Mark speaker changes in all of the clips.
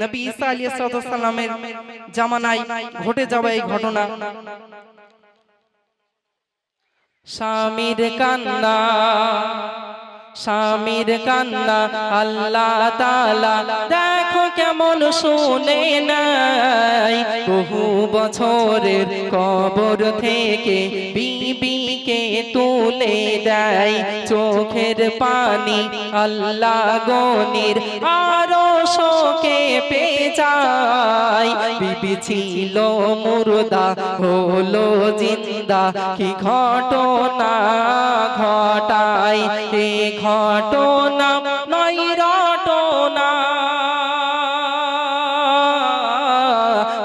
Speaker 1: নবী ঈসা আলাইহিস সালামের জামানায় ঘটে যাওয়া এই ঘটনা। স্বামীর কান্না স্বামীর কান্না আল্লাহ তাআলা দেখো কেমন শুনে নাই। বহু বছরের কবর থেকে বিবিকে তুলে দেয়। চোখের পানি আল্লাহ গনির আরও শোকে বিবি ছিল মুর্দা, হলো জিন্দা। কি ঘটনা ঘটায় এ ঘটনা নয় রটনা।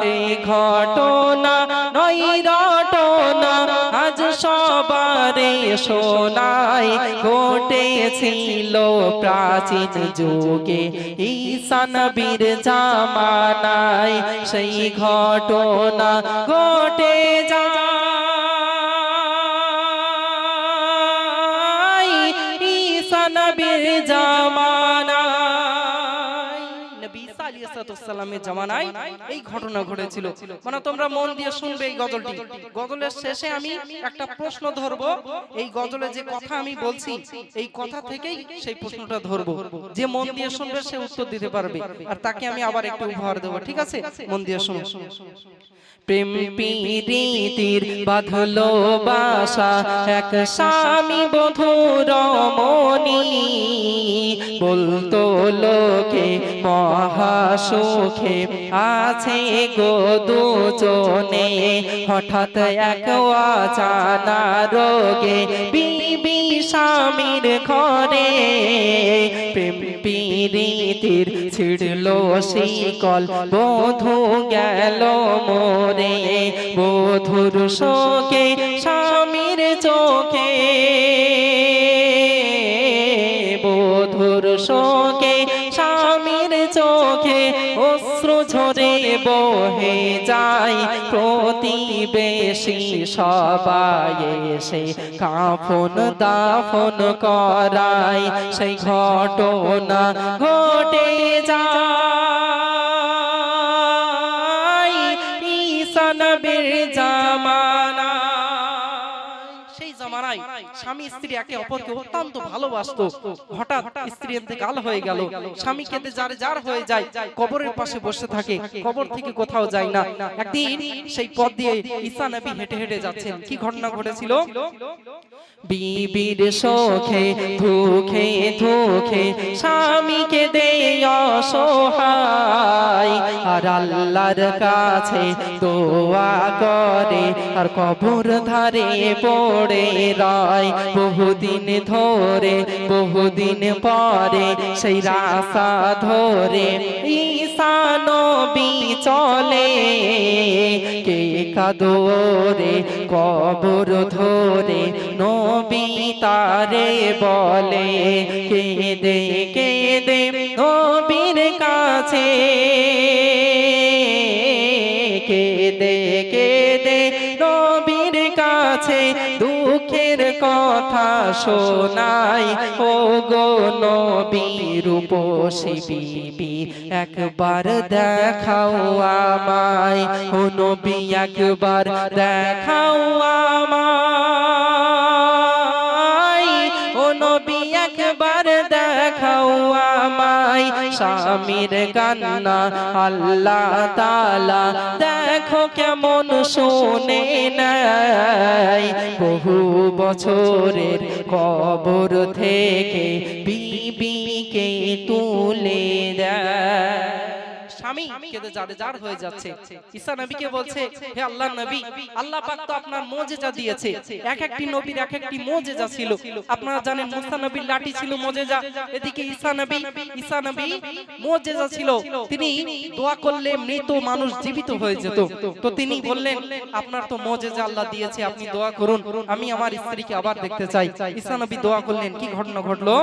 Speaker 1: এই ঘটনা নয় রটনা। আজ সবারে শোনায় ঘটেছিল প্রাচীন যুগে। ঈসা নবীর জামানায় সেই ঘটনা ঘটে যায়। সালামের জামানায় এই ঘটনা ঘটেছিল। মানে তোমরা মন দিয়ে শুনবে এই গজলটি। গজলের শেষে আমি একটা প্রশ্ন ধরব। এই গজলে যে কথা আমি বলছি, এই কথা থেকেই সেই প্রশ্নটা ধরব। যে মন দিয়ে শুনবে, সে উত্তর দিতে পারবে। আর তাকে আমি আবার একটু উপহার দেবো, ঠিক আছে? মন দিয়ে শুনো। প্রেম প্রীতির বাঁধলো বাসা, এক স্বামী বধুর মনি বলতো লোকে মহাসুখে আছে গো দুজনে। হঠাৎ এক অজানা রোগে বিবি স্বামীর ঘরে প্রেম প্রীতির ছিড়লো শিকল। বধু গেল মোরে। বধুর শোকে স্বামীর চোখে যায় প্রতিবেশী সবাই এসে কাফন দাফন করায়। সেই ঘটনা ঘটে যায়। স্বামী স্ত্রী একে অপরকে অত্যন্ত ভালোবাসতো। হঠাৎ স্ত্রী ইন্তেকাল হয়ে গেল। স্বামী কেঁদে যার যার হয়ে যায় কবরের পাশে বসে থাকে। কবর থেকে। কোথাও যায় না। একদিন সেই পথ দিয়ে ঈসা নবী হেঁটে হেঁটে যাচ্ছেন। কি ঘটনা ঘটেছিল? বিবির শোখে ধুখে ধুখে স্বামীকে দে অসহায় আর আল্লাহর কাছে দোয়া করে। আর কবর ধারে পড়ে রয় বহুদিন ধরে, বহুদিন পরে সেই রাসা ধরে ঈসা নবী চলে। কে কাদরে কবর ধরে, নবী তারে বলে, কেঁদে কেঁদে নবীর দুঃখের কথা শোনাই। ও গো নবীর উপসী একবার দেখাও আমায়। ও নবী, একবার দেখাও আমায়। আমায় স্বামীর কান্না আল্লাহ তালা দেখো কেমন শোনে নাই বহু বছরের কবর থেকে বিবিকে তুল কেঁদে হয়ে যাচ্ছে। ঈসা নবীকে বলছে হে আল্লাহ নবী আল্লাহ পাক তো আপনার মুজিজা দিয়েছে। এক একটি নবীর এক একটি মুজিজা ছিল। আপনারা জানেন মুসা নবীর লাঠি ছিল মুজিজা। এদিকে ঈসা নবী ঈসা নবী মুজিজা ছিল। তিনি দোয়া করলে মৃত মানুষ জীবিত হয়ে যেত। তো তিনি বললেন আপনার তো মুজিজা আল্লাহ দিয়েছে আপনি দোয়া করুন। আমি আমার স্ত্রীকে আবার দেখতে চাই। ঈসা নবী দোয়া করলেন কি ঘটনা ঘটলো?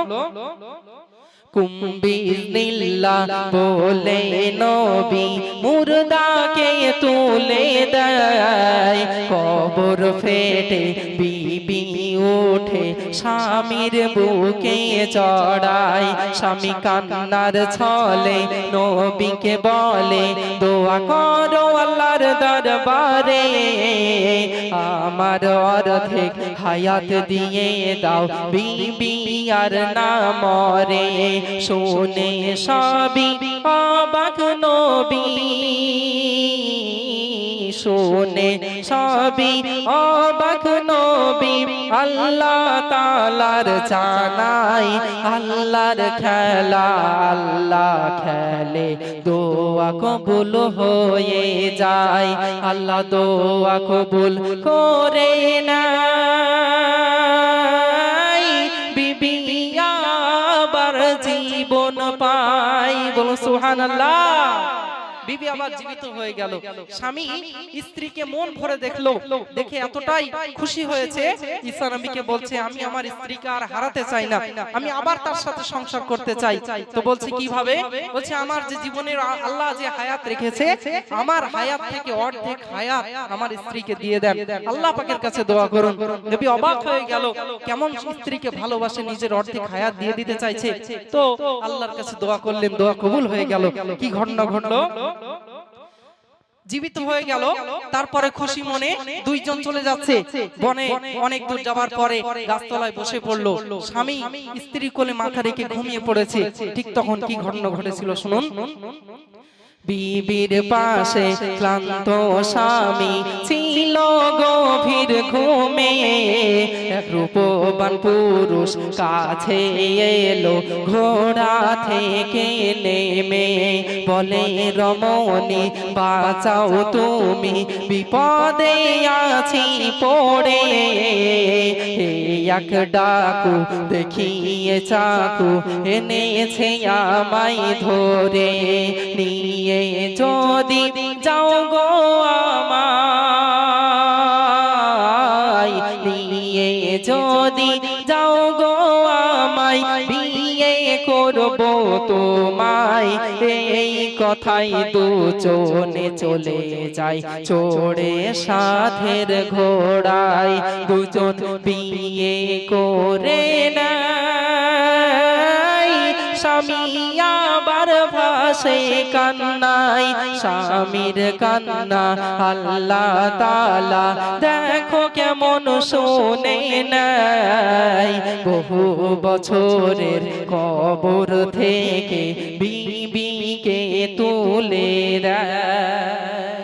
Speaker 1: কুম্বিল্লা বলে নবী, মুর্দাকে তুলে দেয়। কবর ফেটে বিবি উঠে স্বামীর বুকে চড়াই স্বামী কান্নার ছলে নবীকে বলে, দোয়া করো আল্লাহর দরবারে, আমার অর্ধেক হায়াত দিয়ে দাও। বিবি আর না মরে শুনে সবই অবাক নবী। শুনে সবই অবাক নবী। আল্লাহ তালার জানাই আল্লাহর খেলা, আল্লাহ খেলে দোয়া কবুল হয়ে যায়। আল্লাহ দোয়া কবুল করে না সুবহানাল্লাহ বিবি আবার জীবিত হয়ে গেল। স্বামী স্ত্রীকে মন ভরে দেখল দেখে এতটাই খুশি হয়েছে। ঈসা নবীকে বলছে আমি আমার স্ত্রীকে আর হারাতে চাই না। আমি আবার তার সাথে সংসার করতে চাই। তো বলছে কীভাবে? বলছে আমার যে জীবনের আল্লাহ যে হায়াত রেখেছে আমার হায়াত থেকে অর্ধেক হায়াত আমার স্ত্রীকে দিয়ে দেন। আল্লাহ পাকের কাছে দোয়া করুন। নবী অবাক হয়ে গেল কেমন স্ত্রীকে ভালোবাসে নিজের অর্ধেক হায়াত দিয়ে দিতে চাইছে। তো আল্লাহর কাছে দোয়া করলেন দোয়া কবুল হয়ে গেল। কি ঘটনা ঘটলো? জীবিত হয়ে গেল তারপরে খুশি মনে দুইজন চলে যাচ্ছে বনে অনেক দূর যাবার পরে গাছতলায় বসে পড়ল। স্বামী স্ত্রী কোলে মাথা রেখে ঘুমিয়ে পড়েছে। ঠিক তখন কি ঘটনা ঘটেছিল শুনুন। বিবির পাশে ক্লান্ত স্বামী ছিল গভীর ঘুমে। রূপবান পুরুষ কাছে এলো, ঘোড়া থেকে নেমে। বলে, রমণী, বাঁচাও তুমি, বিপদে আছি পড়ে। এক ডাকু, দেখিয়ে চাকু, এনেছে আমায় ধরে। নিয়ে যদি যাও গো আমায় নিয়ে যদি যাও গো আমায়, বিয়ে করব তোমায়। এই কথাই দুজনে চলে যায় চড়ে সাধের ঘোড়ায়। দুজন বিয়ে করে না ভাসে কান্নাই স্বামীর কান্না, আল্লাহ তালা দেখো কেমন শোনে নাই বহু বছরের কবর থেকে বিবিকে তুলে দেয়।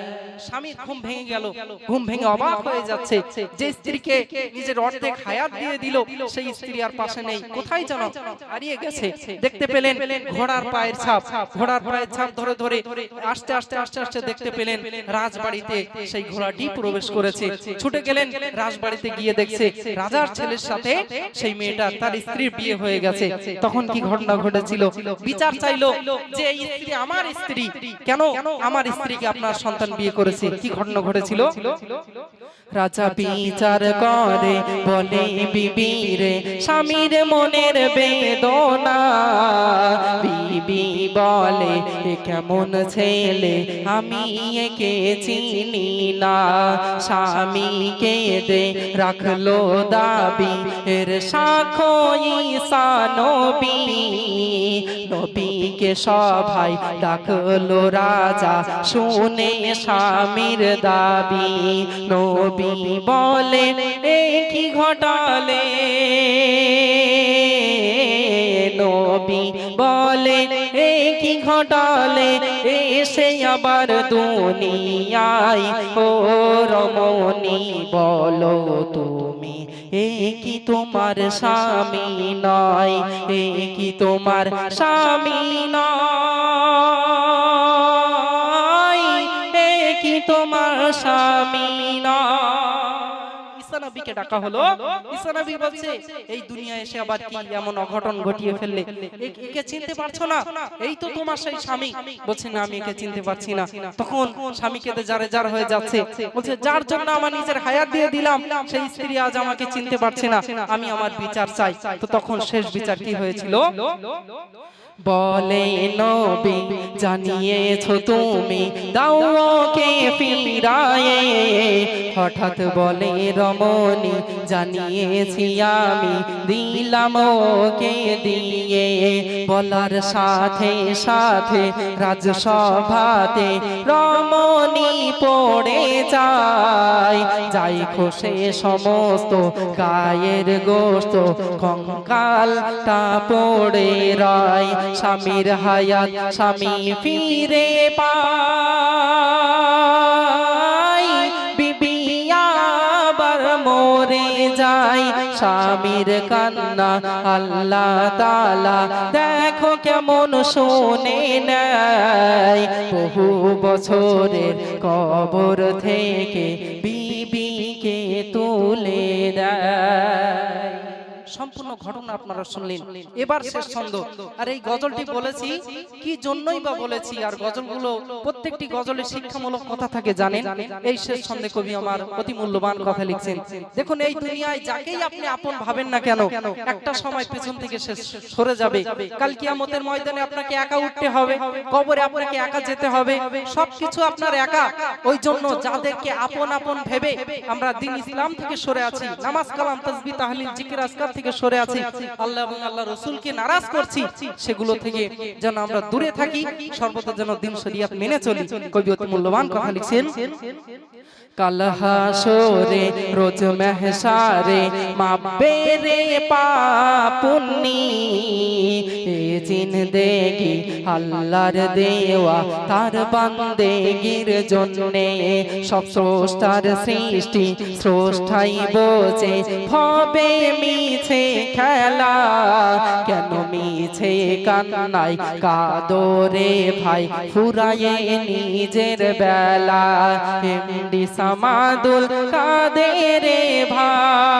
Speaker 1: ঘুম ভেঙে গেল ঘুম ভেঙে অবাক হয়ে যাচ্ছে। যে স্ত্রীকে নিজের অর্ধেক হায়াত দিয়ে দিল সেই স্ত্রী আর পাশে নেই। কোথায় যেন হারিয়ে গেছে। দেখতে পেলেন ঘোড়ার পায়ের ছাপ ঘোড়ার পায়ের ছাপ ধরে ধরে আস্তে আস্তে আস্তে আস্তে দেখতে পেলেন রাজবাড়িতে সেই ঘোড়াটি প্রবেশ করেছে। ছুটে গেলেন রাজবাড়িতে গিয়ে দেখছে রাজার ছেলের সাথে সেই মেয়েটা তার স্ত্রীর বিয়ে হয়ে গেছে। তখন কি ঘটনা ঘটেছিল বিচার চাইলো যে এই স্ত্রী আমার স্ত্রী কেন আমার স্ত্রীকে আপনার সন্তান বিয়ে করেছে কি ঘটনা ঘটেছিল? রাজা বিচার করে, বলে, বিবিরে, স্বামীর মনের বেদনা। বিবি বলে কেমন ছেলে? আমি একে চিনি না। স্বামীকে দে রাখল দাবি, এর সাক্ষ্য ঈসা নবী। নবীকে সভায় ডাকলো রাজা, শুনে স্বামীর দাবি। নবী বলে কি ঘটালে? নবী বলে কি ঘটালে? এসে আবার দুনিয়ায়, ও রমণী, বলো তুমি, এ কি তোমার স্বামী নয়? এ কি তোমার স্বামী নয়? নবীকে ডাকা হলো, ঈসা নবী বলছে, এই দুনিয়ায় এসে আবার কি এমন অঘটন ঘটিয়ে ফেললে? একে চিনতে পারছ না? এই তো তোমার সেই স্বামী। বলছে, না, আমি একে চিনতে পারছি না। তখন স্বামীকে যারে যার হয়ে যাচ্ছে। বলছে, যার জন্য আমার নিজের হায়াত দিয়ে দিলাম, সেই স্ত্রী আজ আমাকে চিনতে পারছে না। আমি আমার বিচার চাই। তো তখন শেষ বিচার কি হয়েছিল?
Speaker 2: বলে, নবী, জানিয়েছ তুমি দাওকে ফিরায়ে। হঠাৎ বলে, রমণী, জানিয়েছি আমি, দিলাম ওকে দিয়ে। বলার সাথে সাথে রাজসভাতে পড়ে যায়, যাই খোসে সমস্ত গায়ের গোস্ত কঙ্কালটা পড়ে রায়, স্বামীর হায়াত স্বামী ফিরে পায়। যায় স্বামীর কান্না আল্লাহ তালা দেখো কেমন শোনে নেয়। বহু বছরের কবর থেকে বিবিকে তুলে দেয়। সম্পূর্ণ ঘটনা আপনারা শুনলেন। এবার শেষ ছন্দ। আর এই গজলটি বলেছি কি জন্যই বা বলেছি? আর গজলগুলো প্রত্যেকটি গজলে শিক্ষামূলক কথা থাকে জানেন? এই শেষ ছন্দে কবি আমার অতি মূল্যবান কথা লিখছেন। দেখুন এই দুনিয়ায় যাকেই আপনি আপন ভাবেন না কেন একটা সময় পেছন থেকে সে সরে যাবে। কাল কিয়ামতের ময়দানে আপনাকে একা উঠতে হবে কবরে আপনাকে একা যেতে হবে। সবকিছু আপনার একা। ওই জন্য যাদেরকে আপন আপন ভেবে আমরা দিন ইসলাম থেকে সরে আছি। নামাজ কালাম তাসবিহ তাহলিল জিকির আজকার থেকে সরে আছি। আল্লাহ এবং আল্লাহ রসুলকে নারাজ করছি। সেগুলো থেকে যেন আমরা দূরে থাকি। সর্বদা যেন দিন শরিয়াত মেনে চলি। কবি অতি মূল্যবান কথা লিখছেন। কালহাসরে রোজ মেহসারে মাপবে রে পাপুন্নি এ জিন্দেগি আল্লাহর দেওয়া তার বান্দেগির জন্যে সব স্রষ্টার সৃষ্টি স্রষ্টাই বোঝে। ভবে মিছে। খেলা। কেন মিছে কান্নাই কাদরে ভাই ফুরায়ে নিজের বেলা। এমডি সামাদুল কাদের ভাই।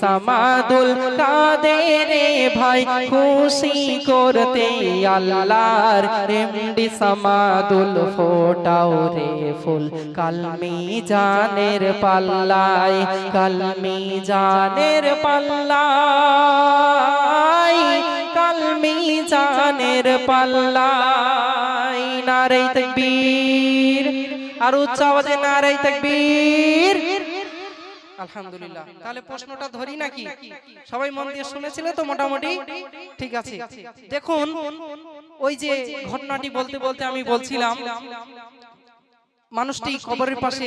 Speaker 2: সামাদুল কাদেরে ভাই খুশি করতে আল্লাহর এমডি সামাদুল ফোটাও রে ফুল। কালমি জানের পাল্লাই কালমি জানের পাল্লাই কালমি জানের পাল্লাই নারে তকবীর। আর উচ্চ আওয়াজে নারে তকবীর। আলহামদুলিল্লাহ। তাহলে প্রশ্নটা ধরি নাকি? সবাই মন দিয়ে শুনেছিলে তো মোটামুটি? ঠিক আছে। দেখুন ওই যে ঘটনাটি বলতে বলতে আমি বলছিলাম মানুষটি কবরের পাশে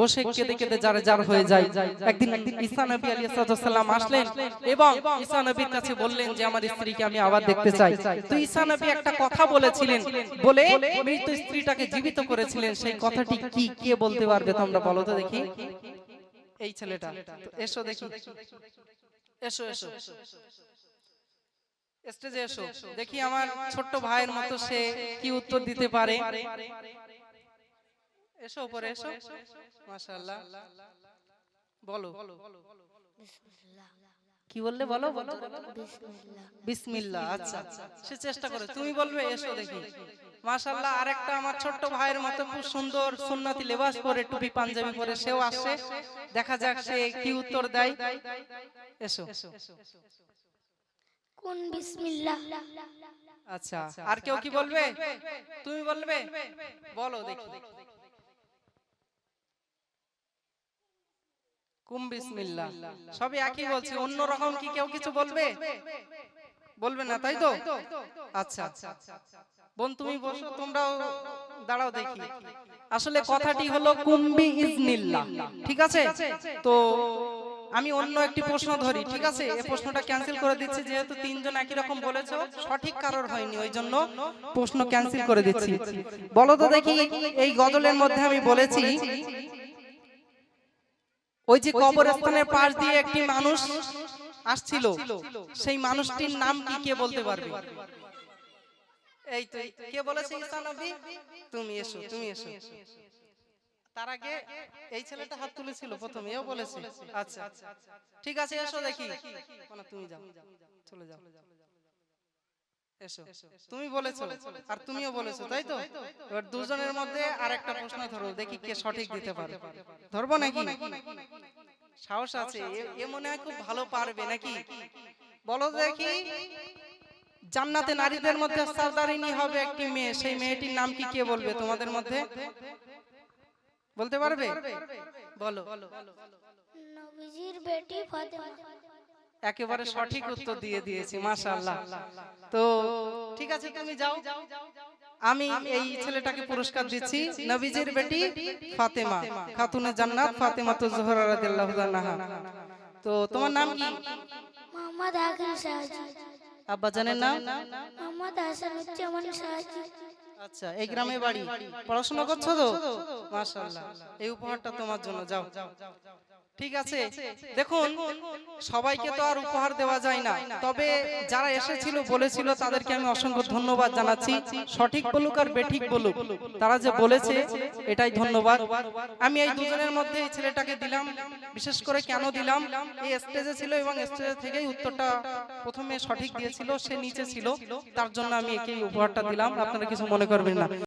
Speaker 2: বসে কেঁদে কেঁদে যার যার হয়ে যায়। একদিন ঈসা নবী আলী সাল্লাম আসলেন এবং ঈসা নবীর কাছে বললেন যে আমার স্ত্রীকে আমি আবার দেখতে চাই। তো ঈসা নবী একটা কথা বলেছিলেন। বলে মৃত স্ত্রীটাকে জীবিত করেছিলেন। সেই কথাটি কি কে বলতে পারবে তোমরা বলো তো দেখি। এই ছেলেটা। এসো দেখি। এসো এসো স্টেজে এসো। দেখি আমার ছোট্ট ভাইয়ের মতো সে কি উত্তর দিতে পারে? এসো উপরে এসো মাশাআল্লাহ। বলো। কি বললে বলো? বলো? বিসমিল্লাহ। আচ্ছা সে চেষ্টা করে তুমি বলবে এসো দেখি। মাশাআল্লাহ আরেকটা আমার ছোট্ট ভাইয়ের মতো খুব সুন্দর সুন্নতি লেবাস পরে টুপি পাঞ্জাবি পরে সেও আসে। দেখা যাক সে কি উত্তর দেয়। এসো।
Speaker 3: কোন বিসমিল্লাহ?
Speaker 2: আচ্ছা আর কেউ কি বলবে? তুমি বলবে? বলো দেখি। কুম সবই একই বলছি অন্য রকম কি কেউ কিছু বলবে? বলবে না তাই তো? আচ্ছা বোন তুমি বসো তোমরাও দাঁড়াও দেখি। আসলে কথাটি হলো কুম্বি ইজনিল্লাহ ঠিক আছে? তো আমি অন্য একটি প্রশ্ন ধরি ঠিক আছে? এই প্রশ্নটা ক্যান্সেল করে দিচ্ছি যেহেতু তিনজন একই রকম বলেছ সঠিক কারোর হয়নি ওই জন্য প্রশ্ন ক্যান্সেল করে দিচ্ছি। বলো তো দেখি এই গজলের মধ্যে আমি বলেছি ওই যে কবরস্থানের পাশ দিয়ে একটি মানুষ আসছিল। সেই মানুষটির নাম কি কে বলতে পারবে? এই তো কে বলেছে ঈসা নবী? তুমি এসো তুমি এসো। তার আগে এই ছেলেটা হাত তুলেছিল প্রথমে এও বলেছে। আচ্ছা ঠিক আছে এসো দেখি। তুমি যাও। চলে যাও। এসো। তুমি বলেছ আর তুমিও বলেছ তাই তো? এবার দুজনের মধ্যে আরেকটা প্রশ্ন ধরো দেখি কে সঠিক দিতে পারে। ধরবো নাকি? সাহস আছে এ- মনে হয় খুব ভালো পারবে নাকি? বলো দেখি। জান্নাতে নারীদের মধ্যে সারদারিনী হবে একটি মেয়ে সেই মেয়েটির নাম কি কে বলবে তোমাদের মধ্যে? বলতে পারবে? বলো।
Speaker 3: নবীজির বেটি ফাতেমা।
Speaker 2: একেবারে সঠিক উত্তর দিয়ে দিয়েছি মাশাআল্লাহ। তো ঠিক আছে তুমি যাও। আমি এই ছেলেটাকে পুরস্কার দিচ্ছি নবীজির বেটি ফাতেমা খাতুনে জান্নাত ফাতেমা তো জোহরা রাদিয়াল্লাহু তাআলা তো তোমার নাম কি?
Speaker 3: মোহাম্মদ হাকিম সাহাজি।
Speaker 2: আব্বাজানের নাম?
Speaker 3: মোহাম্মদ হাসানুজ্জামান সাহাজি।
Speaker 2: আচ্ছা এই গ্রামে বাড়ি? পড়াশোনা করছ তো? মাশাআল্লাহ। এই উপহারটা তোমার জন্য যাও যাও যাও। ঠিক আছে? দেখুন সবাইকে তো আর উপহার দেওয়া যায় না। তবে যারা এসেছিল বলেছিল তাদেরকে আমি অসংখ্য ধন্যবাদ জানাচ্ছি। সঠিক বলুক আর বেঠিক বলুক তারা যে বলেছে এটাই ধন্যবাদ। আমি এই দুজনের মধ্যে এই ছেলেটাকে দিলাম বিশেষ করে কেন দিলাম? এই স্টেজে ছিল এবং স্টেজে থেকেই উত্তরটা প্রথমে সঠিক দিয়েছিল সে নিচে ছিল। তার জন্য আমি একে উপহারটা দিলাম। আপনারা কিছু মনে করবেন না।